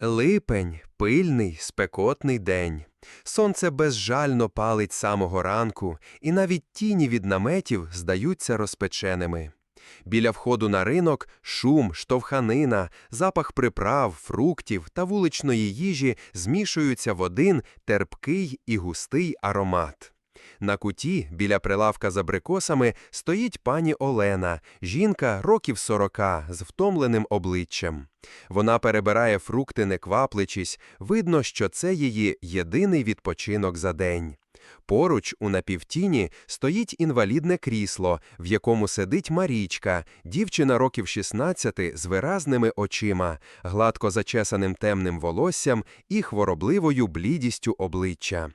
Липень, пильний, спекотний день. Сонце безжально палить самого ранку, і навіть тіні від наметів здаються розпеченими. Біля входу на ринок шум, штовханина, запах приправ, фруктів та вуличної їжі змішуються в один терпкий і густий аромат. На куті, біля прилавка з абрикосами, стоїть пані Олена, жінка років сорока, з втомленим обличчям. Вона перебирає фрукти, не квапличись, видно, що це її єдиний відпочинок за день. Поруч, у напівтіні, стоїть інвалідне крісло, в якому сидить Марічка, дівчина років 16 з виразними очима, гладко зачесаним темним волоссям і хворобливою блідістю обличчя.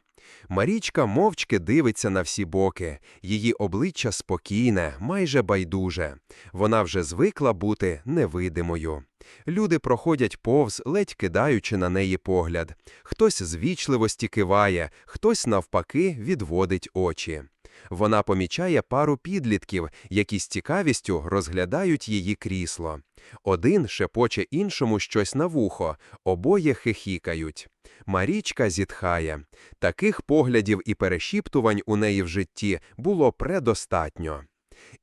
Марічка мовчки дивиться на всі боки, її обличчя спокійне, майже байдуже. Вона вже звикла бути невидимою. Люди проходять повз, ледь кидаючи на неї погляд. Хтось з вічливості киває, хтось, навпаки, відводить очі. Вона помічає пару підлітків, які з цікавістю розглядають її крісло. Один шепоче іншому щось на вухо, обоє хихікають. Марічка зітхає. Таких поглядів і перешіптувань у неї в житті було предостатньо.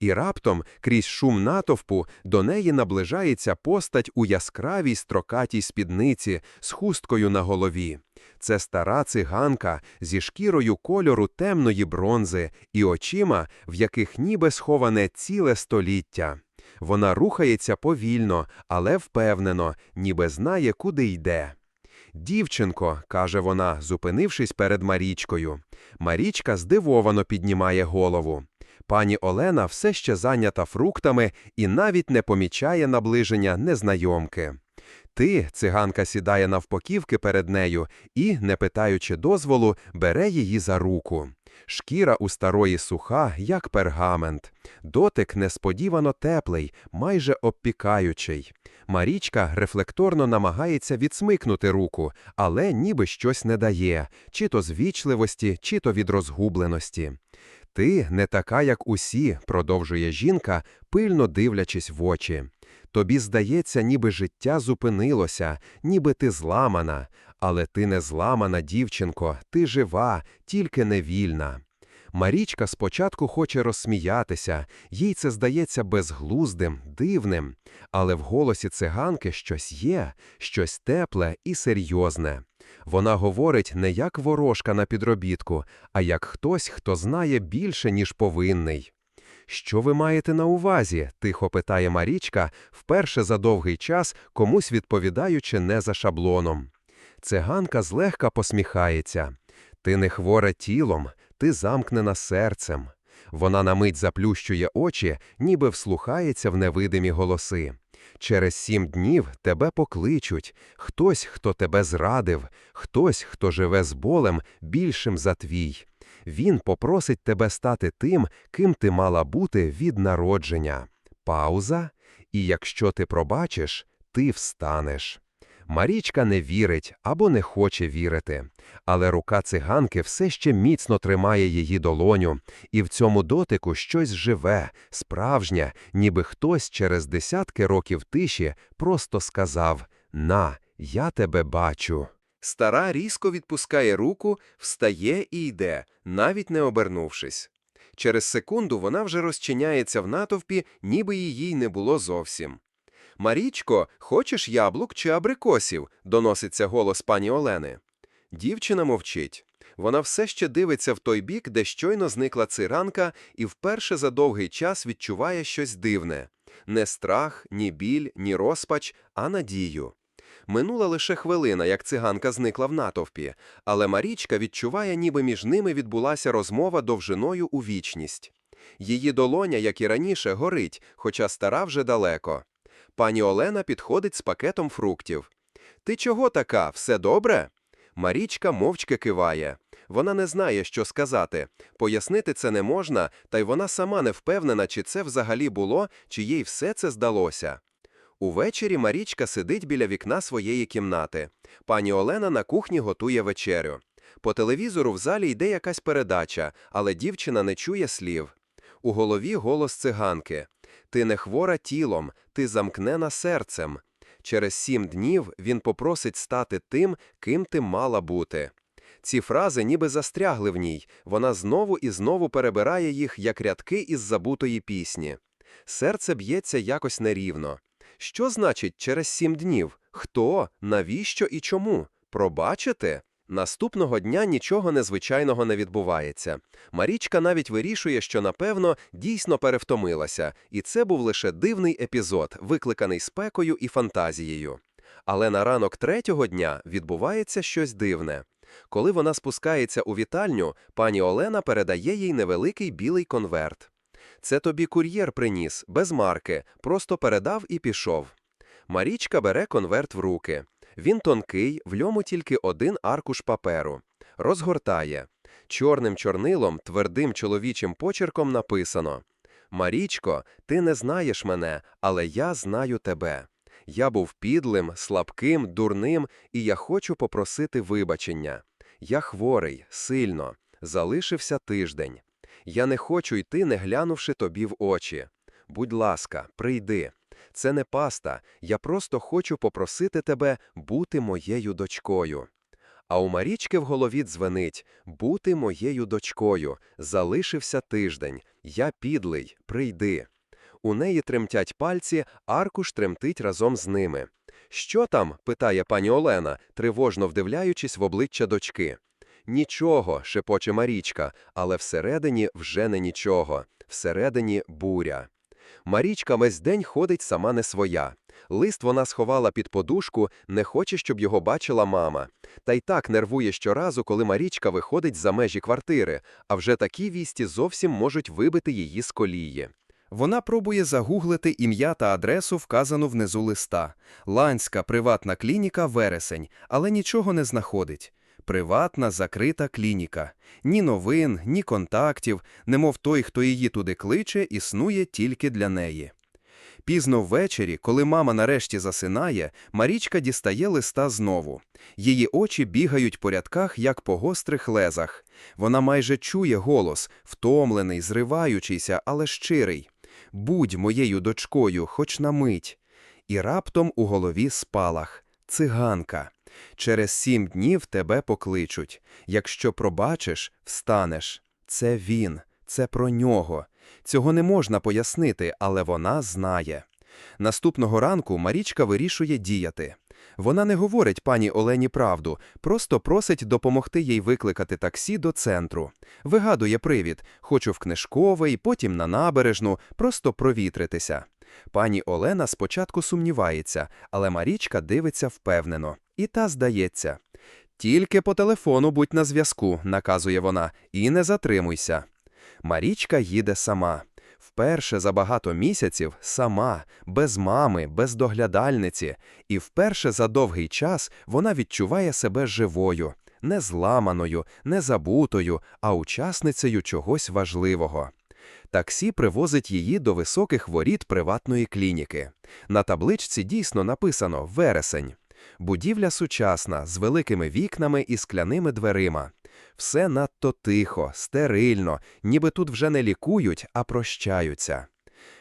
І раптом, крізь шум натовпу, до неї наближається постать у яскравій строкатій спідниці з хусткою на голові. Це стара циганка зі шкірою кольору темної бронзи і очима, в яких ніби сховане ціле століття. Вона рухається повільно, але впевнено, ніби знає, куди йде. Дівчинко, каже вона, зупинившись перед Марічкою. Марічка здивовано піднімає голову. Пані Олена все ще зайнята фруктами і навіть не помічає наближення незнайомки. Ти, циганка сідає навпоківки перед нею і, не питаючи дозволу, бере її за руку. Шкіра у старої суха, як пергамент, дотик несподівано теплий, майже обпікаючий. Марічка рефлекторно намагається відсмикнути руку, але ніби щось не дає, чи то з вічливості, чи то від розгубленості. Ти не така, як усі, продовжує жінка, пильно дивлячись в очі. Тобі здається, ніби життя зупинилося, ніби ти зламана, але ти не зламана, дівчинко, ти жива, тільки невільна. Марічка спочатку хоче розсміятися, їй це здається безглуздим, дивним, але в голосі циганки щось є, щось тепле і серйозне. Вона говорить не як ворожка на підробітку, а як хтось, хто знає більше, ніж повинний. Що ви маєте на увазі? тихо питає Марічка, вперше за довгий час комусь відповідаючи не за шаблоном. Циганка злегка посміхається. Ти не хвора тілом, ти замкнена серцем. Вона на мить заплющує очі, ніби вслухається в невидимі голоси. Через сім днів тебе покличуть хтось, хто тебе зрадив, хтось, хто живе з болем більшим за твій. Він попросить тебе стати тим, ким ти мала бути від народження. Пауза, і якщо ти пробачиш, ти встанеш. Марічка не вірить або не хоче вірити, але рука циганки все ще міцно тримає її долоню, і в цьому дотику щось живе, справжнє, ніби хтось через десятки років тиші просто сказав На, я тебе бачу. Стара різко відпускає руку, встає і йде, навіть не обернувшись. Через секунду вона вже розчиняється в натовпі, ніби її й не було зовсім. Марічко, хочеш яблук чи абрикосів? доноситься голос пані Олени. Дівчина мовчить. Вона все ще дивиться в той бік, де щойно зникла циранка, і вперше за довгий час відчуває щось дивне не страх, ні біль, ні розпач, а надію. Минула лише хвилина, як циганка зникла в натовпі, але Марічка відчуває, ніби між ними відбулася розмова довжиною у вічність. Її долоня, як і раніше, горить, хоча стара вже далеко. Пані Олена підходить з пакетом фруктів. Ти чого така? Все добре? Марічка мовчки киває. Вона не знає, що сказати. Пояснити це не можна, та й вона сама не впевнена, чи це взагалі було, чи їй все це здалося. Увечері Марічка сидить біля вікна своєї кімнати. Пані Олена на кухні готує вечерю. По телевізору в залі йде якась передача, але дівчина не чує слів. У голові голос циганки. Ти не хвора тілом, ти замкнена серцем. Через сім днів він попросить стати тим, ким ти мала бути. Ці фрази ніби застрягли в ній, вона знову і знову перебирає їх, як рядки із забутої пісні. Серце б'ється якось нерівно. Що значить через сім днів? Хто, навіщо і чому? Пробачити? Наступного дня нічого незвичайного не відбувається. Марічка навіть вирішує, що, напевно, дійсно перевтомилася, і це був лише дивний епізод, викликаний спекою і фантазією. Але на ранок третього дня відбувається щось дивне. Коли вона спускається у вітальню, пані Олена передає їй невеликий білий конверт. Це тобі кур'єр приніс, без марки, просто передав і пішов. Марічка бере конверт в руки. Він тонкий, в ньому тільки один аркуш паперу. Розгортає. Чорним чорнилом, твердим чоловічим почерком написано «Марічко, ти не знаєш мене, але я знаю тебе. Я був підлим, слабким, дурним, і я хочу попросити вибачення. Я хворий, сильно, залишився тиждень. Я не хочу йти, не глянувши тобі в очі. Будь ласка, прийди. Це не паста, я просто хочу попросити тебе бути моєю дочкою. А у Марічки в голові дзвенить бути моєю дочкою. Залишився тиждень. Я підлий, прийди. У неї тремтять пальці, аркуш тремтить разом з ними. Що там? питає пані Олена, тривожно вдивляючись в обличчя дочки. Нічого, шепоче Марічка, але всередині вже не нічого. Всередині буря. Марічка весь день ходить сама не своя. Лист вона сховала під подушку, не хоче, щоб його бачила мама. Та й так нервує щоразу, коли Марічка виходить за межі квартири, а вже такі вісті зовсім можуть вибити її з колії. Вона пробує загуглити ім'я та адресу, вказану внизу листа. Ланська приватна клініка Вересень, але нічого не знаходить. Приватна закрита клініка. Ні новин, ні контактів, немов той, хто її туди кличе, існує тільки для неї. Пізно ввечері, коли мама нарешті засинає, Марічка дістає листа знову. Її очі бігають по рядках, як по гострих лезах. Вона майже чує голос, втомлений, зриваючийся, але щирий. Будь моєю дочкою, хоч на мить. І раптом у голові спалах. Циганка. Через сім днів тебе покличуть. Якщо пробачиш, встанеш. Це він, це про нього. Цього не можна пояснити, але вона знає. Наступного ранку Марічка вирішує діяти. Вона не говорить пані Олені правду, просто просить допомогти їй викликати таксі до центру. Вигадує привід хочу в книжковий, потім на набережну, просто провітритися. Пані Олена спочатку сумнівається, але Марічка дивиться впевнено. І та здається. Тільки по телефону будь на зв'язку, наказує вона, і не затримуйся. Марічка їде сама. Вперше за багато місяців сама, без мами, без доглядальниці, і вперше за довгий час вона відчуває себе живою, не зламаною, не забутою, а учасницею чогось важливого. Таксі привозить її до високих воріт приватної клініки. На табличці дійсно написано «Вересень». Будівля сучасна, з великими вікнами і скляними дверима. Все надто тихо, стерильно, ніби тут вже не лікують, а прощаються.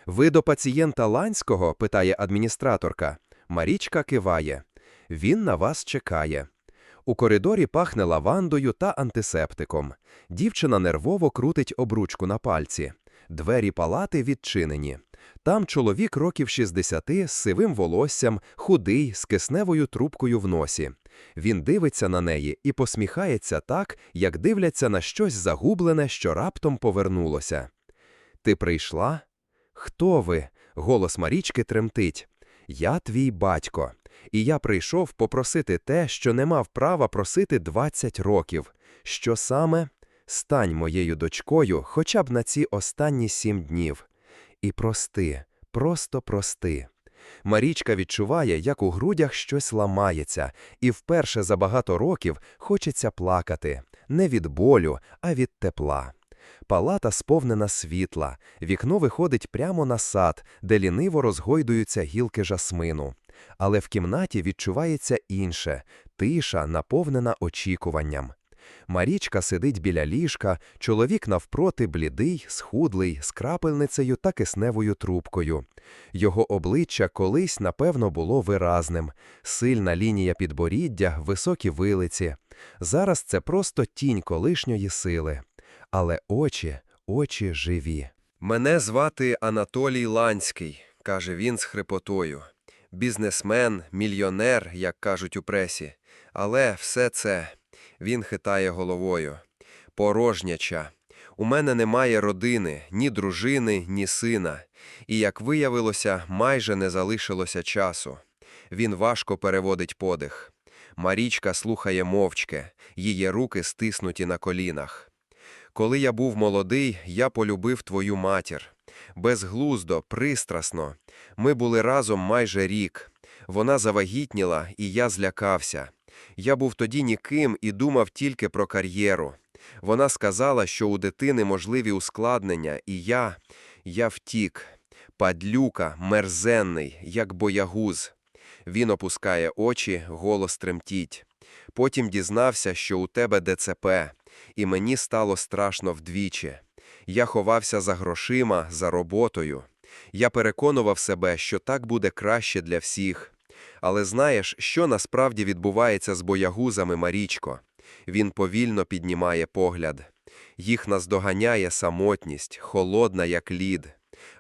Ви до пацієнта Ланського? питає адміністраторка. Марічка киває. Він на вас чекає. У коридорі пахне лавандою та антисептиком. Дівчина нервово крутить обручку на пальці. Двері палати відчинені. Там чоловік років 60 з сивим волоссям, худий, з кисневою трубкою в носі. Він дивиться на неї і посміхається так, як дивляться на щось загублене, що раптом повернулося. Ти прийшла? Хто ви? Голос Марічки тремтить. Я твій батько, і я прийшов попросити те, що не мав права просити 20 років. Що саме? Стань моєю дочкою хоча б на ці останні сім днів. І прости, просто прости. Марічка відчуває, як у грудях щось ламається, і вперше за багато років хочеться плакати не від болю, а від тепла. Палата сповнена світла, вікно виходить прямо на сад, де ліниво розгойдуються гілки жасмину. Але в кімнаті відчувається інше тиша, наповнена очікуванням. Марічка сидить біля ліжка, чоловік навпроти блідий, схудлий, з крапельницею та кисневою трубкою. Його обличчя колись, напевно, було виразним. Сильна лінія підборіддя, високі вилиці. Зараз це просто тінь колишньої сили. Але очі, очі живі. Мене звати Анатолій Ланський, каже він з хрипотою. Бізнесмен, мільйонер, як кажуть у пресі. Але все це, він хитає головою. Порожняча. У мене немає родини, ні дружини, ні сина. І, як виявилося, майже не залишилося часу. Він важко переводить подих. Марічка слухає мовчки, її руки стиснуті на колінах. Коли я був молодий, я полюбив твою матір. Безглуздо, пристрасно. Ми були разом майже рік. Вона завагітніла, і я злякався. Я був тоді ніким і думав тільки про кар'єру. Вона сказала, що у дитини можливі ускладнення, і я, я втік. Падлюка, мерзенний, як боягуз. Він опускає очі, голос тремтіть. Потім дізнався, що у тебе ДЦП, і мені стало страшно вдвічі. Я ховався за грошима, за роботою. Я переконував себе, що так буде краще для всіх. Але знаєш, що насправді відбувається з боягузами, Марічко? Він повільно піднімає погляд. Їх наздоганяє самотність, холодна, як лід.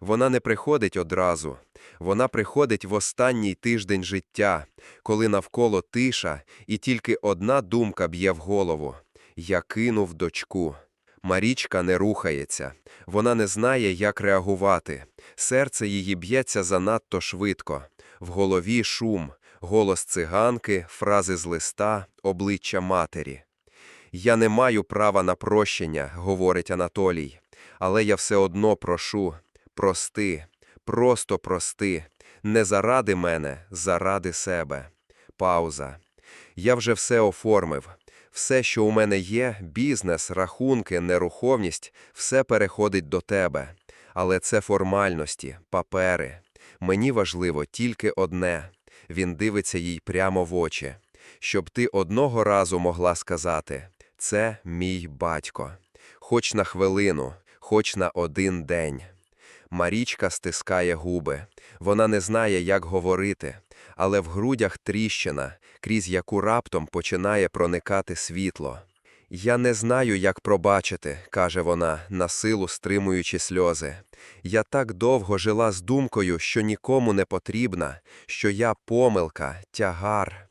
Вона не приходить одразу. Вона приходить в останній тиждень життя, коли навколо тиша, і тільки одна думка б'є в голову. Я кинув дочку. Марічка не рухається. Вона не знає, як реагувати. Серце її б'ється занадто швидко. В голові шум, голос циганки, фрази з листа, обличчя матері. «Я не маю права на прощення», – говорить Анатолій. «Але я все одно прошу. Прости, просто прости. Не заради мене, заради себе». Пауза. «Я вже все оформив. Все, що у мене є, бізнес, рахунки, нерухомість, все переходить до тебе. Але це формальності, папери. Мені важливо тільки одне. Він дивиться їй прямо в очі. Щоб ти одного разу могла сказати «Це мій батько». Хоч на хвилину, хоч на один день. Марічка стискає губи. Вона не знає, як говорити, але в грудях тріщина, крізь яку раптом починає проникати світло. «Я не знаю, як пробачити», – каже вона, насилу стримуючи сльози. «Я так довго жила з думкою, що нікому не потрібна, що я помилка, тягар».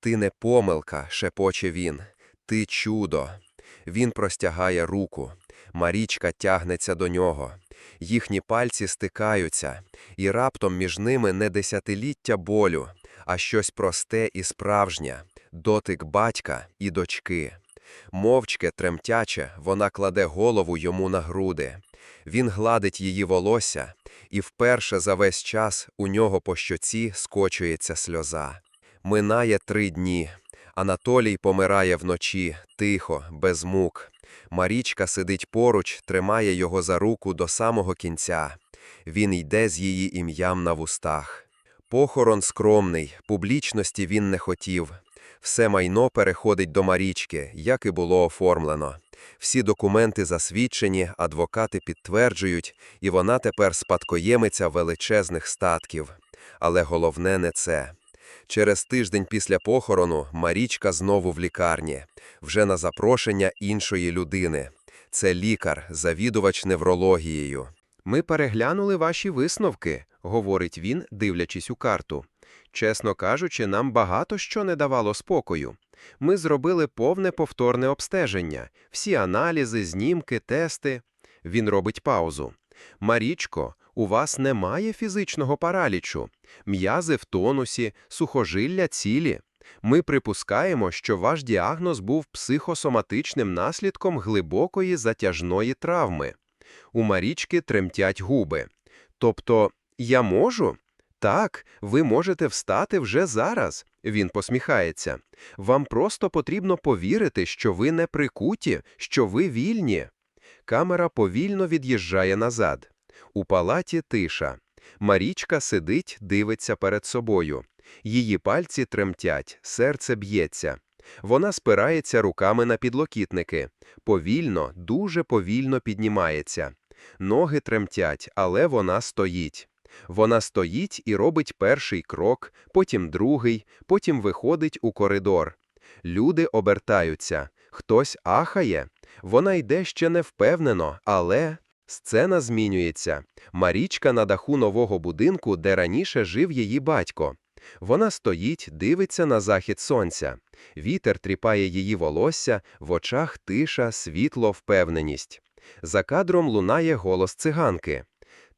«Ти не помилка», – шепоче він. «Ти чудо». Він простягає руку. Марічка тягнеться до нього. Їхні пальці стикаються, і раптом між ними не десятиліття болю, а щось просте і справжнє – дотик батька і дочки. Мовчки, тремтяче, вона кладе голову йому на груди. Він гладить її волосся, і вперше за весь час у нього по щоці скочується сльоза. Минає три дні. Анатолій помирає вночі, тихо, без мук. Марічка сидить поруч, тримає його за руку до самого кінця. Він йде з її ім'ям на вустах. Похорон скромний, публічності він не хотів. Все майно переходить до Марічки, як і було оформлено. Всі документи засвідчені, адвокати підтверджують, і вона тепер спадкоємиця величезних статків. Але головне не це. Через тиждень після похорону Марічка знову в лікарні, вже на запрошення іншої людини. Це лікар, завідувач неврологією. Ми переглянули ваші висновки, говорить він, дивлячись у карту. Чесно кажучи, нам багато що не давало спокою. Ми зробили повне повторне обстеження, всі аналізи, знімки, тести. Він робить паузу. Марічко, у вас немає фізичного паралічу. М'язи в тонусі, сухожилля цілі. Ми припускаємо, що ваш діагноз був психосоматичним наслідком глибокої затяжної травми. У Марічки тремтять губи. Тобто, я можу? Так, ви можете встати вже зараз. Він посміхається. Вам просто потрібно повірити, що ви не прикуті, що ви вільні. Камера повільно від'їжджає назад. У палаті тиша. Марічка сидить, дивиться перед собою. Її пальці тремтять, серце б'ється. Вона спирається руками на підлокітники. Повільно, дуже повільно піднімається. Ноги тремтять, але вона стоїть. Вона стоїть і робить перший крок, потім другий, потім виходить у коридор. Люди обертаються. Хтось ахає. Вона йде ще невпевнено, але сцена змінюється. Марічка на даху нового будинку, де раніше жив її батько. Вона стоїть, дивиться на захід сонця. Вітер тріпає її волосся, в очах тиша, світло, впевненість. За кадром лунає голос циганки.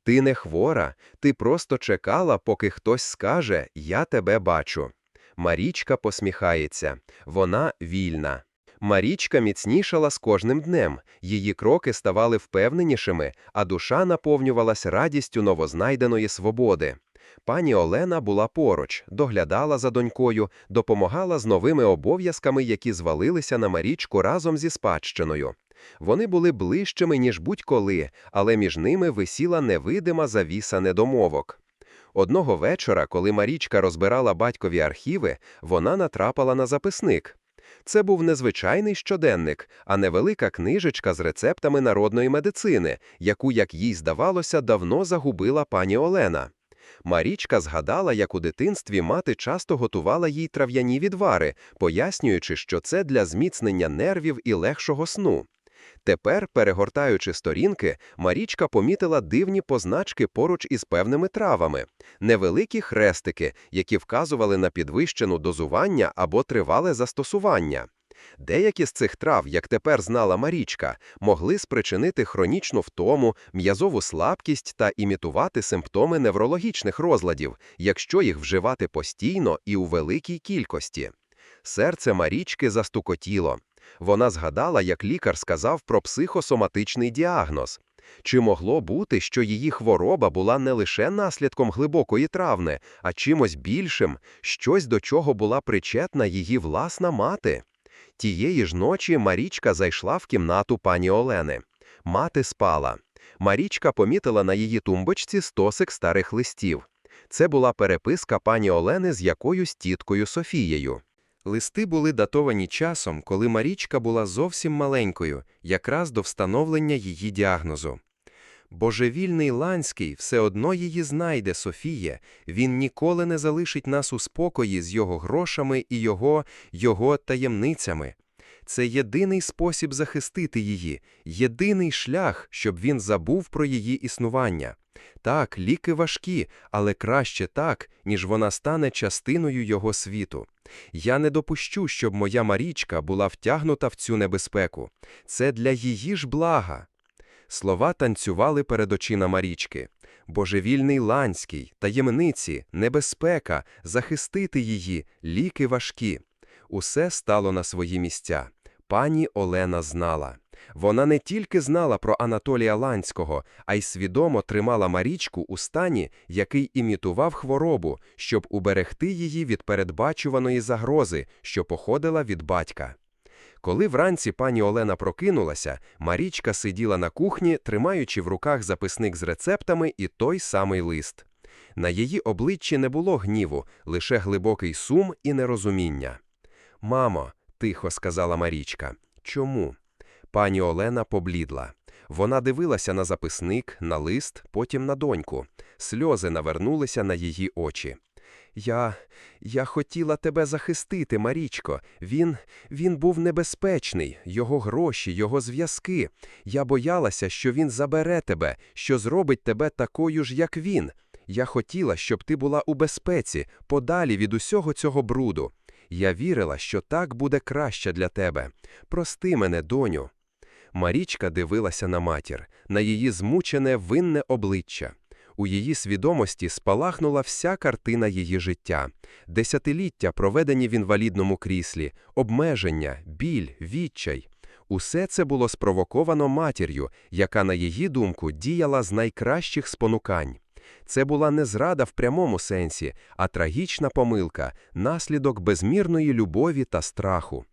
Ти не хвора, ти просто чекала, поки хтось скаже «Я тебе бачу». Марічка посміхається. Вона вільна. Марічка міцнішала з кожним днем, її кроки ставали впевненішими, а душа наповнювалась радістю новознайденої свободи. Пані Олена була поруч, доглядала за донькою, допомагала з новими обов'язками, які звалилися на Марічку разом зі спадщиною. Вони були ближчими, ніж будь-коли, але між ними висіла невидима завіса недомовок. Одного вечора, коли Марічка розбирала батькові архіви, вона натрапила на записник. Це був незвичайний щоденник, а невелика книжечка з рецептами народної медицини, яку, як їй здавалося, давно загубила пані Олена. Марічка згадала, як у дитинстві мати часто готувала їй трав'яні відвари, пояснюючи, що це для зміцнення нервів і легшого сну. Тепер, перегортаючи сторінки, Марічка помітила дивні позначки поруч із певними травами, невеликі хрестики, які вказували на підвищену дозування або тривале застосування. Деякі з цих трав, як тепер знала Марічка, могли спричинити хронічну втому, м'язову слабкість та імітувати симптоми неврологічних розладів, якщо їх вживати постійно і у великій кількості. Серце Марічки застукотіло. Вона згадала, як лікар сказав про психосоматичний діагноз. Чи могло бути, що її хвороба була не лише наслідком глибокої травми, а чимось більшим, щось до чого була причетна її власна мати? Тієї ж ночі Марічка зайшла в кімнату пані Олени. Мати спала. Марічка помітила на її тумбочці стосик старих листів. Це була переписка пані Олени з якоюсь тіткою Софією. Листи були датовані часом, коли Марічка була зовсім маленькою, якраз до встановлення її діагнозу. Божевільний Ланський все одно її знайде, Софіє, він ніколи не залишить нас у спокої з його грошами і його, його таємницями. Це єдиний спосіб захистити її, єдиний шлях, щоб він забув про її існування. Так, ліки важкі, але краще так, ніж вона стане частиною його світу. Я не допущу, щоб моя Марічка була втягнута в цю небезпеку. Це для її ж блага. Слова танцювали перед очима Марічки. Божевільний Ланський, таємниці, небезпека, захистити її, ліки важкі. Усе стало на свої місця. Пані Олена знала. Вона не тільки знала про Анатолія Ланського, а й свідомо тримала Марічку у стані, який імітував хворобу, щоб уберегти її від передбачуваної загрози, що походила від батька. Коли вранці пані Олена прокинулася, Марічка сиділа на кухні, тримаючи в руках записник з рецептами і той самий лист. На її обличчі не було гніву, лише глибокий сум і нерозуміння. Мамо, тихо сказала Марічка. Чому? Пані Олена поблідла. Вона дивилася на записник, на лист, потім на доньку. Сльози навернулися на її очі. Я. я хотіла тебе захистити, Марічко. Він. він був небезпечний, його гроші, його зв'язки. Я боялася, що він забере тебе, що зробить тебе такою ж, як він. Я хотіла, щоб ти була у безпеці, подалі від усього цього бруду. Я вірила, що так буде краще для тебе. Прости мене, доню. Марічка дивилася на матір, на її змучене винне обличчя. У її свідомості спалахнула вся картина її життя, десятиліття, проведені в інвалідному кріслі, обмеження, біль, відчай. Усе це було спровоковано матір'ю, яка, на її думку, діяла з найкращих спонукань. Це була не зрада в прямому сенсі, а трагічна помилка, наслідок безмірної любові та страху.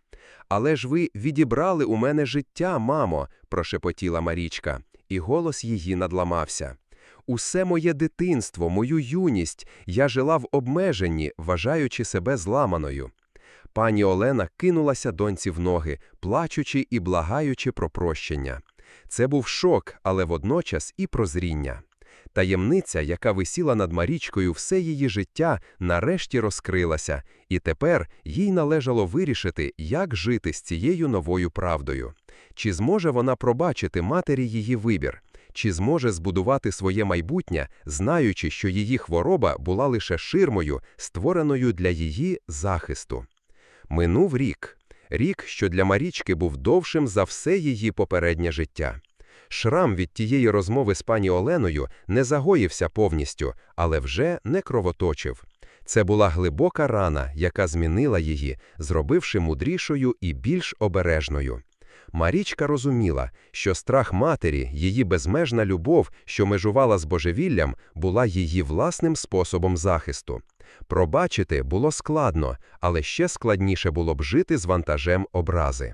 Але ж ви відібрали у мене життя, мамо, прошепотіла Марічка, і голос її надламався. Усе моє дитинство, мою юність я жила в обмеженні, вважаючи себе зламаною. Пані Олена кинулася доньці в ноги, плачучи і благаючи про прощення. Це був шок, але водночас і прозріння. Таємниця, яка висіла над Марічкою все її життя, нарешті розкрилася, і тепер їй належало вирішити, як жити з цією новою правдою. Чи зможе вона пробачити матері її вибір? Чи зможе збудувати своє майбутнє, знаючи, що її хвороба була лише ширмою, створеною для її захисту? Минув рік. Рік, що для Марічки був довшим за все її попереднє життя. Шрам від тієї розмови з пані Оленою не загоївся повністю, але вже не кровоточив. Це була глибока рана, яка змінила її, зробивши мудрішою і більш обережною. Марічка розуміла, що страх матері, її безмежна любов, що межувала з божевіллям, була її власним способом захисту. Пробачити було складно, але ще складніше було б жити з вантажем образи.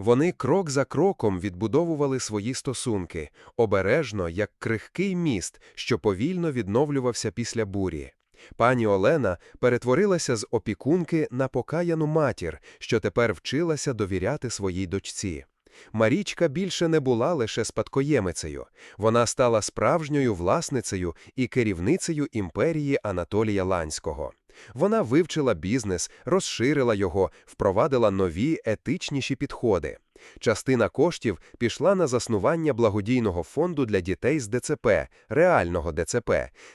Вони крок за кроком відбудовували свої стосунки, обережно, як крихкий міст, що повільно відновлювався після бурі. Пані Олена перетворилася з опікунки на покаяну матір, що тепер вчилася довіряти своїй дочці. Марічка більше не була лише спадкоємицею, вона стала справжньою власницею і керівницею імперії Анатолія Ланського. Вона вивчила бізнес, розширила його, впровадила нові етичніші підходи. Частина коштів пішла на заснування благодійного фонду для дітей з ДЦП, реального ДЦП,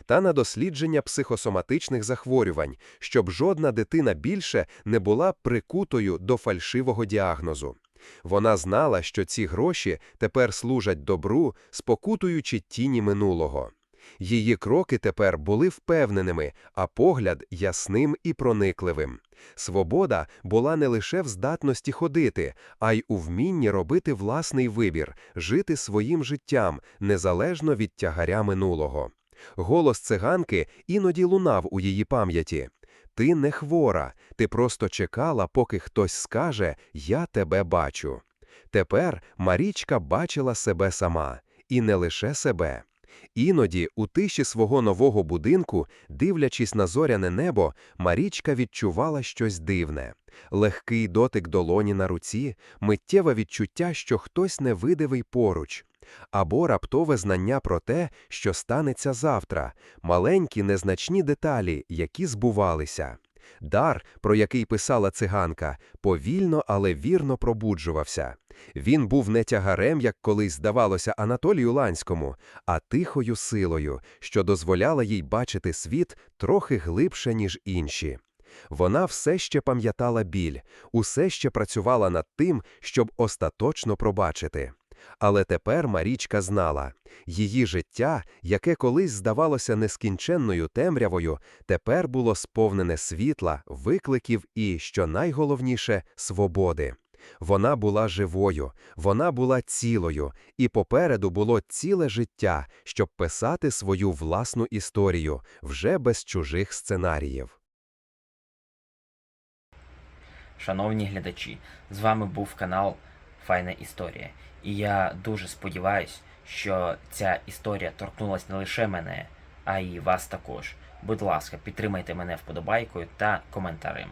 та на дослідження психосоматичних захворювань, щоб жодна дитина більше не була прикутою до фальшивого діагнозу. Вона знала, що ці гроші тепер служать добру, спокутуючи тіні минулого. Її кроки тепер були впевненими, а погляд ясним і проникливим. Свобода була не лише в здатності ходити, а й у вмінні робити власний вибір, жити своїм життям, незалежно від тягаря минулого. Голос циганки іноді лунав у її пам'яті. Ти не хвора, ти просто чекала, поки хтось скаже Я тебе бачу. Тепер Марічка бачила себе сама, і не лише себе. Іноді, у тиші свого нового будинку, дивлячись на зоряне небо, Марічка відчувала щось дивне. Легкий дотик долоні на руці, миттєве відчуття, що хтось невидивий поруч. Або раптове знання про те, що станеться завтра, маленькі незначні деталі, які збувалися. Дар, про який писала циганка, повільно, але вірно пробуджувався. Він був не тягарем, як колись здавалося Анатолію Ланському, а тихою силою, що дозволяла їй бачити світ трохи глибше, ніж інші. Вона все ще пам'ятала біль, усе ще працювала над тим, щоб остаточно пробачити. Але тепер Марічка знала, її життя, яке колись здавалося нескінченною темрявою, тепер було сповнене світла, викликів і, що найголовніше, свободи. Вона була живою, вона була цілою, і попереду було ціле життя, щоб писати свою власну історію вже без чужих сценаріїв. Шановні глядачі, з вами був канал Файна Історія. І я дуже сподіваюсь, що ця історія торкнулася не лише мене, а й вас також. Будь ласка, підтримайте мене вподобайкою та коментарем.